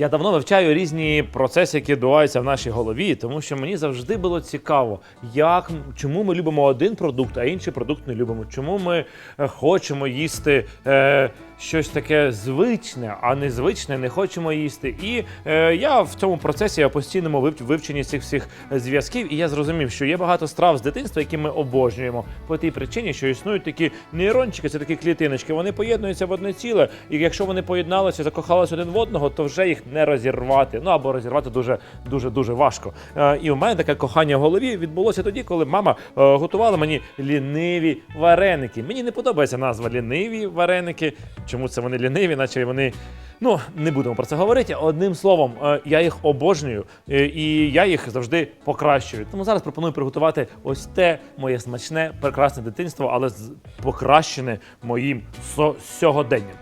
Я давно вивчаю різні процеси, які відбуваються в нашій голові, тому що мені завжди було цікаво, як чому ми любимо один продукт, а інший продукт не любимо. Чому ми е, хочемо їсти е, щось таке звичне, а незвичне не хочемо їсти. І е, я в цьому процесі я постійному вивченні цих всіх зв'язків, і я зрозумів, що є багато страв з дитинства, які ми обожнюємо по тій причині, що існують такі нейрончики, це такі клітиночки. Вони поєднуються в одне ціле, і якщо вони поєдналися, закохалися один в одного, то вже їх не розірвати. Ну або розірвати дуже дуже дуже важко. Е, і у мене таке кохання в голові відбулося тоді, коли мама е, готувала мені ліниві вареники. Мені не подобається назва ліниві вареники. Чому це вони ліниві, наче вони. Ну, не будемо про це говорити. Одним словом, е, я їх обожнюю е, і я їх завжди покращую. Тому зараз пропоную приготувати ось те моє смачне, прекрасне дитинство, але покращене моїм сьогоденням.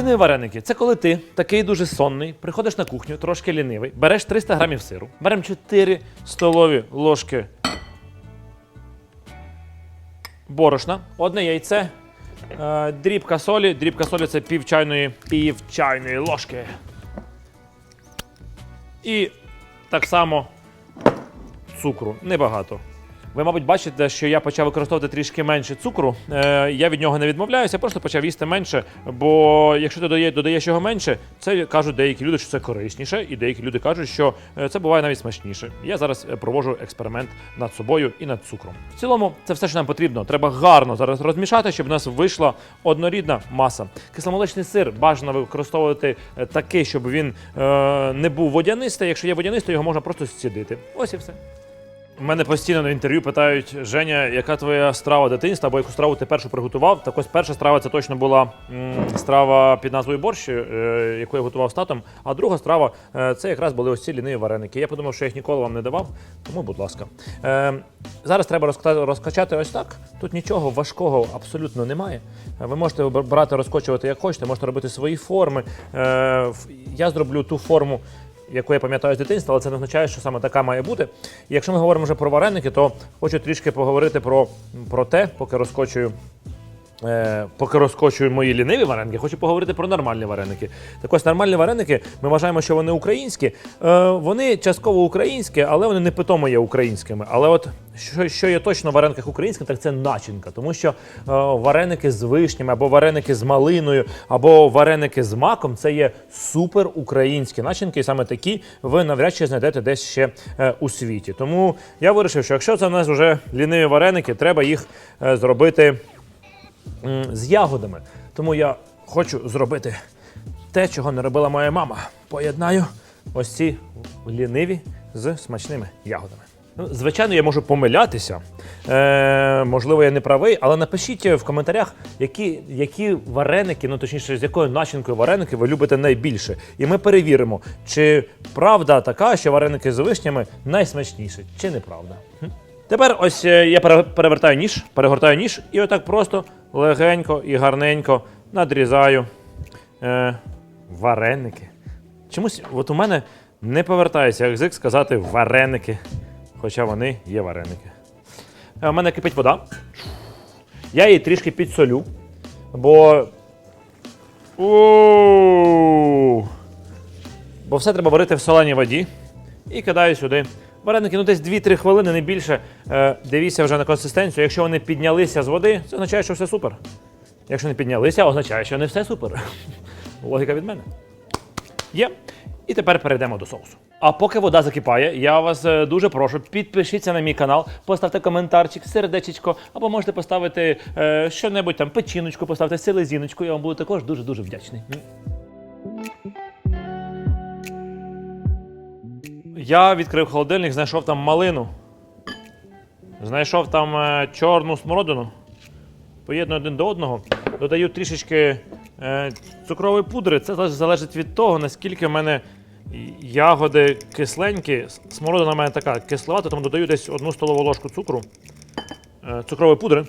Ліниві вареники це коли ти такий дуже сонний, приходиш на кухню, трошки лінивий, береш 300 грамів сиру, беремо 4 столові ложки борошна, одне яйце, е, дрібка солі. Дрібка солі це пів чайної, пів чайної ложки. І так само цукру, небагато. Ви, мабуть, бачите, що я почав використовувати трішки менше цукру. Е, я від нього не відмовляюся, просто почав їсти менше. Бо якщо ти додає, його менше, це кажуть деякі люди, що це корисніше, і деякі люди кажуть, що е, це буває навіть смачніше. Я зараз е, проводжу експеримент над собою і над цукром. В цілому, це все, що нам потрібно. Треба гарно зараз розмішати, щоб у нас вийшла однорідна маса. Кисломолочний сир бажано використовувати е, такий, щоб він е, не був водянистий. Якщо є водянистий, його можна просто зцідити. Ось і все. Мене постійно на інтерв'ю питають: Женя, яка твоя страва дитинства, або яку страву ти першу приготував? Так ось перша страва це точно була страва під назвою борщ, е, яку я готував з татом. А друга страва е, це якраз були ось ці ліниві вареники. Я подумав, що я їх ніколи вам не давав, тому, будь ласка. Е, зараз треба розка- розкачати ось так. Тут нічого важкого абсолютно немає. Ви можете брати, розкочувати як хочете, можете робити свої форми. Я зроблю ту форму яку я пам'ятаю з дитинства, але це не означає, що саме така має бути. І якщо ми говоримо вже про вареники, то хочу трішки поговорити про, про те, поки розкочую. Е, поки розкочую мої ліниві вареники, хочу поговорити про нормальні вареники. Так ось нормальні вареники, ми вважаємо, що вони українські. Е, вони частково українські, але вони не питомо є українськими. Але от що, що є точно в варениках українським, так це начинка. Тому що е, вареники з вишнями, або вареники з малиною, або вареники з маком це є супер українські начинки, і саме такі ви навряд чи знайдете десь ще е, у світі. Тому я вирішив, що якщо це в нас вже ліниві вареники, треба їх е, зробити з ягодами. Тому я хочу зробити те, чого не робила моя мама. Поєднаю ось ці ліниві з смачними ягодами. Ну, звичайно, я можу помилятися. Е, можливо, я не правий, але напишіть в коментарях, які, які вареники, ну точніше, з якою начинкою вареники ви любите найбільше. І ми перевіримо, чи правда така, що вареники з вишнями найсмачніші, чи неправда. Тепер ось е, я перевертаю ніж, перегортаю ніж і отак просто легенько і гарненько надрізаю е, вареники. Чомусь, от у мене не повертається язик сказати вареники, хоча вони є вареники. Е, У мене кипить вода. Я її трішки підсолю, бо. Бо все треба варити в соленій воді. І кидаю сюди. Вареники, ну десь 2-3 хвилини, не більше. Е, дивіться вже на консистенцію. Якщо вони піднялися з води, це означає, що все супер. Якщо не піднялися, означає, що не все супер. Логіка від мене. Є. І тепер перейдемо до соусу. А поки вода закипає, я вас е, дуже прошу, підпишіться на мій канал, поставте коментарчик, сердечечко, або можете поставити е, що-небудь там, печіночку, поставте селезіночку, я вам буду також дуже-дуже вдячний. Я відкрив холодильник, знайшов там малину. Знайшов там е, чорну смородину. Поєдную один до одного. Додаю трішечки е, цукрової пудри. Це залежить- від того, наскільки в мене ягоди кисленькі. Смородина в мене така кисловата, тому додаю десь одну столову ложку цукру, е, цукрової пудри.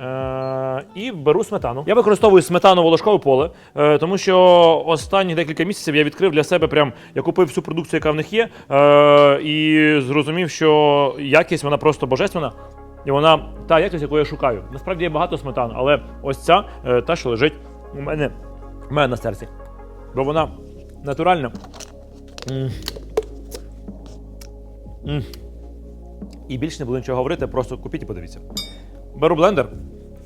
Е, і беру сметану. Я використовую сметану волошкове поле, е, тому що останні декілька місяців я відкрив для себе прям, я купив всю продукцію, яка в них є, е, і зрозумів, що якість вона просто божественна. І вона та якість, яку я шукаю. Насправді є багато сметан, але ось ця е, та, що лежить у мене, у мене на серці. Бо вона натуральна. М. М. І більше не буду нічого говорити, просто купіть і подивіться. Беру блендер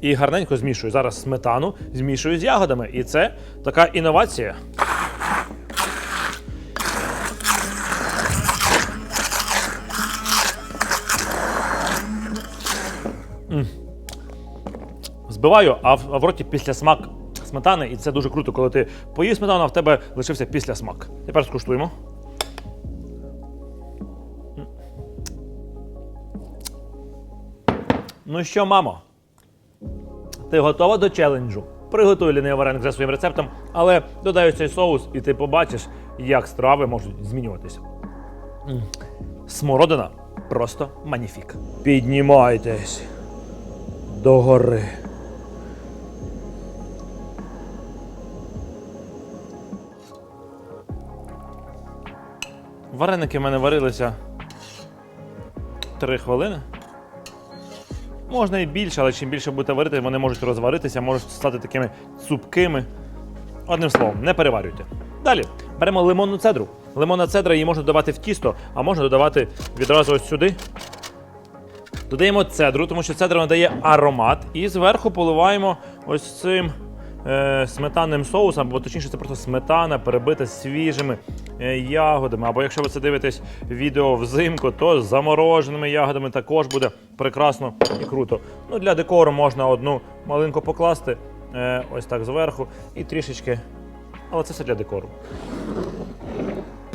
і гарненько змішую. Зараз сметану змішую з ягодами. І це така інновація. Збиваю, а в, а в роті після смак сметани, і це дуже круто, коли ти поїв сметану, а в тебе лишився після смак. Тепер скуштуємо. Ну що, мамо? Ти готова до челенджу? Приготуй лінивий вареник за своїм рецептом, але додай цей соус, і ти побачиш, як страви можуть змінюватися. Смородина просто маніфік. Піднімайтесь до гори. Вареники в мене варилися 3 хвилини. Можна і більше, але чим більше будете варити, вони можуть розваритися, можуть стати такими цупкими. Одним словом, не переварюйте. Далі беремо лимонну цедру. Лимонна цедра її можна додавати в тісто, а можна додавати відразу ось сюди. Додаємо цедру, тому що цедра надає аромат. І зверху поливаємо ось цим е, сметанним соусом, або точніше, це просто сметана перебита свіжими е, ягодами. Або якщо ви це дивитесь відео взимку, то з замороженими ягодами також буде прекрасно і круто. Ну, Для декору можна одну малинку покласти, е, ось так зверху, і трішечки. Але це все для декору.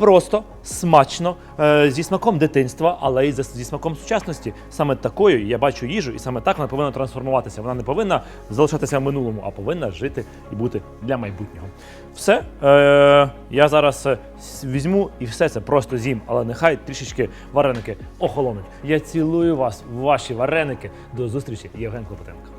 Просто смачно, е, зі смаком дитинства, але й зі смаком сучасності. Саме такою я бачу їжу, і саме так вона повинна трансформуватися. Вона не повинна залишатися в минулому, а повинна жити і бути для майбутнього. Все, е, я зараз е, візьму і все це просто з'їм, але нехай трішечки вареники охолонуть. Я цілую вас, ваші вареники. До зустрічі, Євген Клопотенко.